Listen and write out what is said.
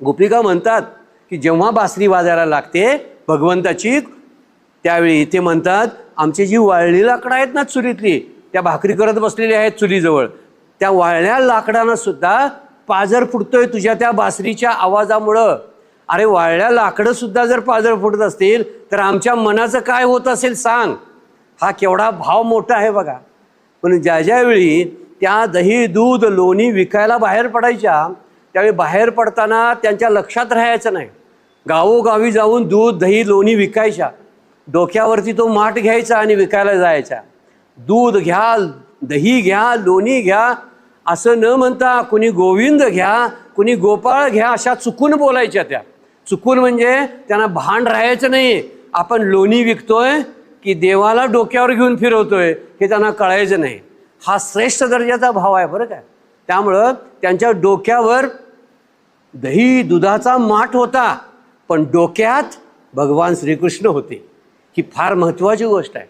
गोपिका म्हणतात की जेव्हा बासरी वाजायला लागते भगवंताची त्यावेळी ते म्हणतात आमची जी वाळली लाकडं आहेत ना चुलीतली त्या भाकरी करत बसलेली आहेत चुलीजवळ त्या वाळल्या लाकडांना सुद्धा पाजर फुटतोय तुझ्या त्या बासरीच्या आवाजामुळं. अरे वाळल्या लाकडं सुद्धा जर पाजर फुटत असतील तर आमच्या मनाचं काय होत असेल सांग. हा केवढा भाव मोठा आहे बघा. पण ज्या ज्यावेळी त्या दही दूध लोणी विकायला बाहेर पडायच्या त्यावेळी बाहेर पडताना त्यांच्या लक्षात राहायचं नाही. गावोगावी जाऊन दूध दही लोणी विकायच्या. डोक्यावरती तो माठ घ्यायचा आणि विकायला जायचा. दूध घ्या दही घ्या लोणी घ्या असं न म्हणता कुणी गोविंद घ्या कुणी गोपाळ घ्या अशा चुकून बोलायच्या त्या. चुकून म्हणजे त्यांना भान राहायचं नाही. आपण लोणी विकतोय की देवाला डोक्यावर घेऊन फिरवतोय हे त्यांना कळायचं नाही. हा श्रेष्ठ दर्जाचा भाव आहे बरं काय त्यामुळं त्यांच्या डोक्यावर दही दुधाचा माठ होता पण डोक्यात भगवान श्रीकृष्ण होते ही फार महत्त्वाची गोष्ट आहे.